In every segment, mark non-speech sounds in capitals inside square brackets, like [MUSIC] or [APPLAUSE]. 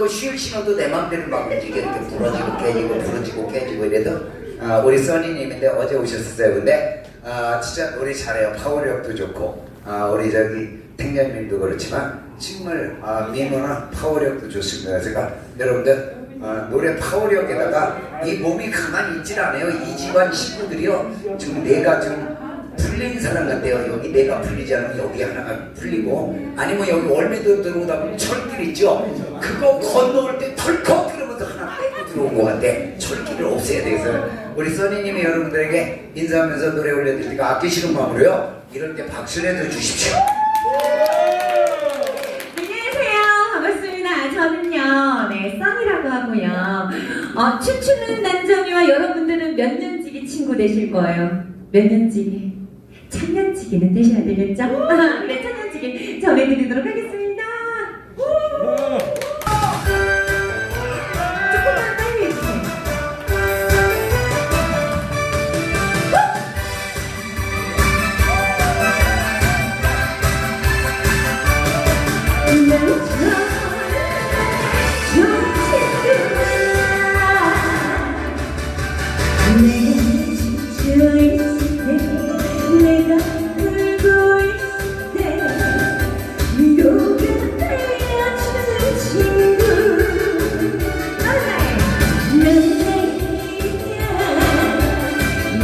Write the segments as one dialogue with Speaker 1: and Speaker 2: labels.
Speaker 1: 그휠 신어도 내 맘대로 막 움직여 이렇게 부러지고 깨지고 부러지고 깨지고 이래도 아, 우리 써니님인데 어제 오셨었어요. 근데 아, 진짜 노래 잘해요. 파워력도 좋고 아, 우리 저기 탱자님도 그렇지만 정말 아, 미모나 파워력도 좋습니다. 제가 여러분들 아, 노래 파워력에다가 이 몸이 가만히 있질 않아요. 이 집안 식구들이요. 지금 내가 좀 풀린 사람 같아요. 여기 내가 풀리지 않으면 여기 하나가 풀리고 아니면 여기 월미도 들어오다 보면 철길 있죠. 그거 건너올 때 털컥 그러면서 하나 빼고 들어온 것 같아. 철길을 없애야 돼서 우리 써니님이 여러분들에게 인사하면서 노래 올려드리니까 아끼시는 마음으로요. 이럴 때 박수를 해주십시오.
Speaker 2: 안녕하세요. 반갑습니다. 저는요, 네, 써니라고 하고요. 어, 춤추는 난정이와 여러분들은 몇 년지기 친구 되실 거예요. 몇 년지기? 천년지기는 되셔야 되겠죠? 아, [LAUGHS] 네, 천년지기 전해드리도록 하겠습니다.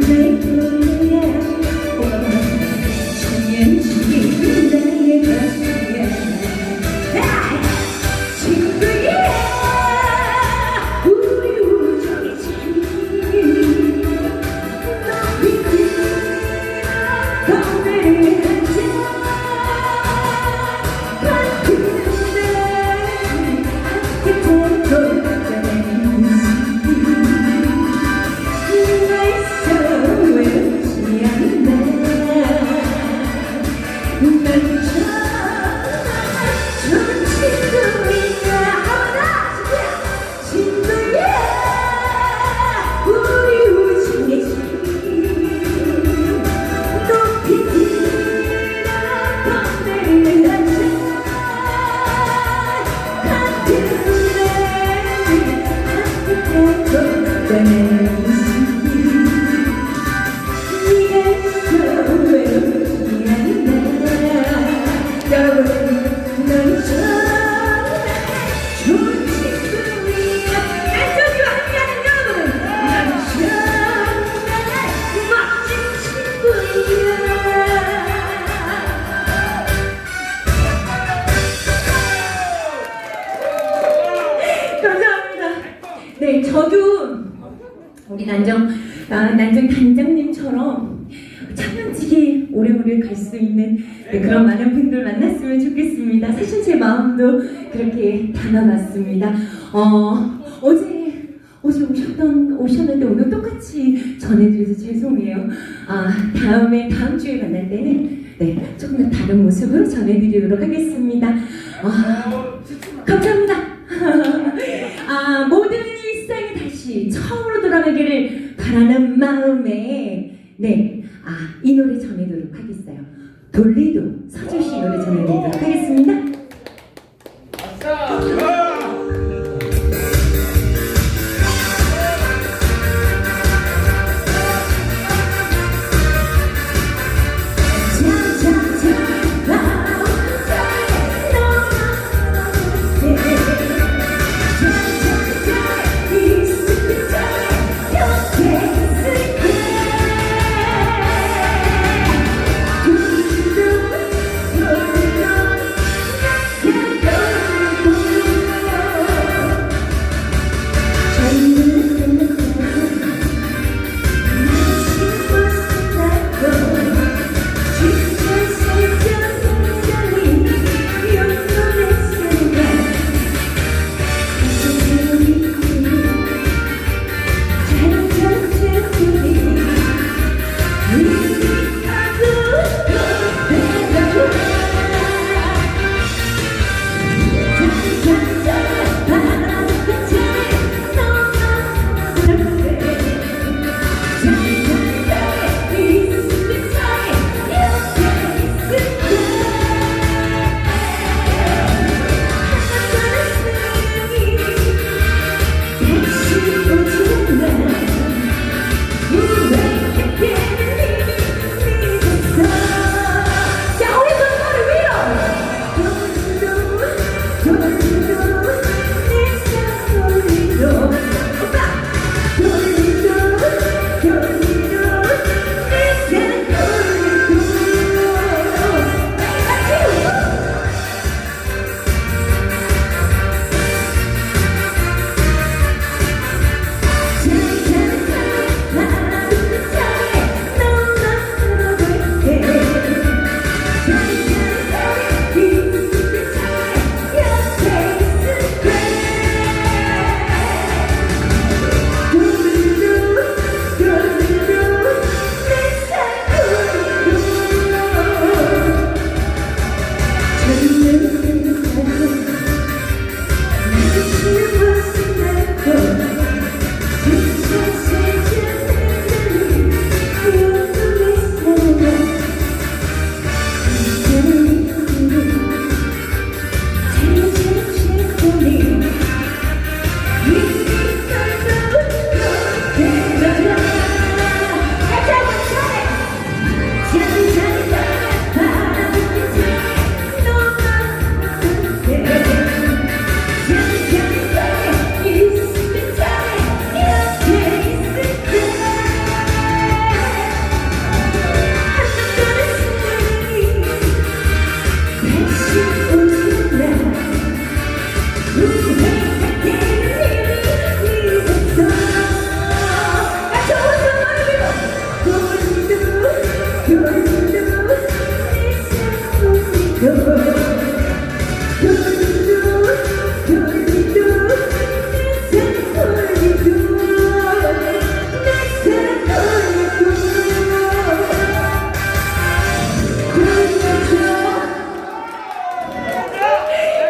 Speaker 2: 넌내 꿈이야 천 갈 수 있는 네, 그런 많은 분들 만났으면 좋겠습니다. 사실 제 마음도 그렇게 담아봤습니다. 어, 어제 어제 오셨던 오셨는데 오늘 똑같이 전해드려서 죄송해요. 아 다음에 다음 주에 만날 때는 네 조금 더 다른 모습으로 전해드리도록 하겠습니다. 아, 감사합니다. [LAUGHS] 아, 모든 일상이 다시 처음으로 돌아가기를 바라는 마음에 네, 아, 이 노래 전해드리도록 하겠어요. 돌리도 서주 씨 노래 전해드리도록 하겠습니다.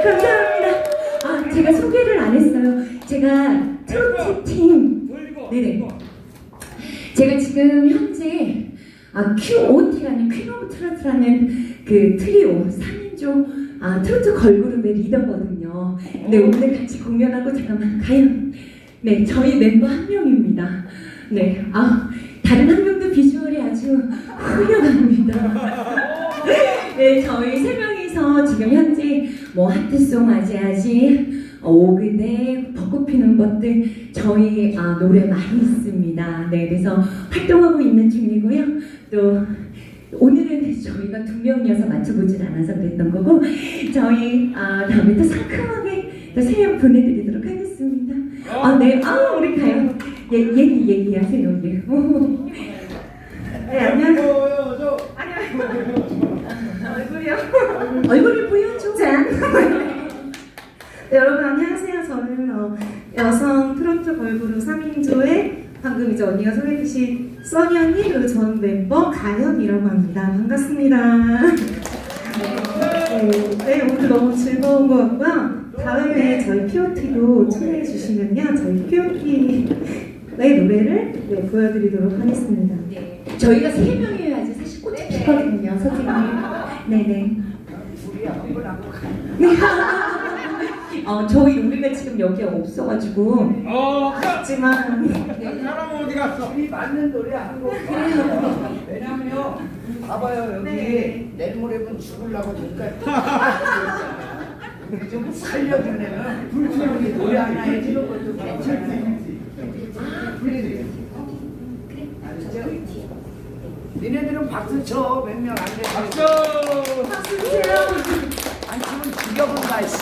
Speaker 2: 감사합니다. 아, 제가 소개를 안 했어요. 제가 트로트 팀. 네네. 제가 지금 현재 아, QOT라는 퀸 오브 트로트라는 그 트리오 3인조 아, 트로트 걸그룹의 리더거든요. 네, 오늘 같이 공연하고 잠깐만 가요. 네, 저희 멤버 한 명입니다. 네, 아, 다른 한 명도 비주얼이 아주 [LAUGHS] 훌륭합니다. [LAUGHS] 네, 저희 세 명이서 지금 현 뭐 하트송 아지아지, 어, 오그대, 벚꽃 피는 것들 저희 아, 노래 많이 있습니다. 네, 그래서 활동하고 있는 중이고요. 또 오늘은 저희가 두 명이어서 맞춰보질 않아서 그랬던 거고 저희 아, 다음에 또 상큼하게 또세명 보내드리도록 하겠습니다. 아, 네, 아, 우리 가요. 예, 얘기 얘기하세요. 예. [LAUGHS] 네, 안녕하세요. [LAUGHS] 얼굴이요? 얼굴이 보여줘. 짠.
Speaker 3: 네, 여러분 안녕하세요. 저는 어, 여성 트로트 걸그룹 3인조의 방금 이제 언니가 소개해주신 써니 언니 그리고 전 멤버 가연이라고 합니다. 반갑습니다. 네, 네, 오늘 너무 즐거운 것 같고요. 다음에 저희 POT도 초대해 주시면요. 저희 POT의 노래를 네, 보여드리도록 하겠습니다.
Speaker 2: 저희가 세 명이어야지 사실 꽃이 피거든요, 선생님. 네네. [LAUGHS] 네. 어, 저희 우리가 지금 여기에 없어가지고
Speaker 4: 어,
Speaker 3: 하지만
Speaker 4: 사람 어디 갔어?
Speaker 5: 이 맞는 노래 한 곡. 왜냐면요. 봐봐요 여기
Speaker 3: 네.
Speaker 5: 내일 모레면 죽으려고 눈깔. 좀 살려주려면 불편하게 노래 하나 해주는 것도 괜찮아요. 그래. 알았죠? 니네들은 박수 쳐. 몇 명 안 돼.
Speaker 4: 박수!
Speaker 5: 안 치면 죽여본다. 씨.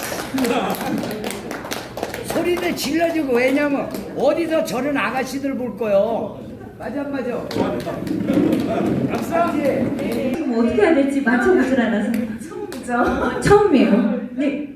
Speaker 5: 소리를 질러주고 왜냐면 어디서 저런 아가씨들 볼 거요. 맞아 안 맞아. 박수.
Speaker 2: 지금 어떻게 해야 될지 맞춰보질 않아서
Speaker 3: 처음이죠.
Speaker 2: 처음이에요. 네.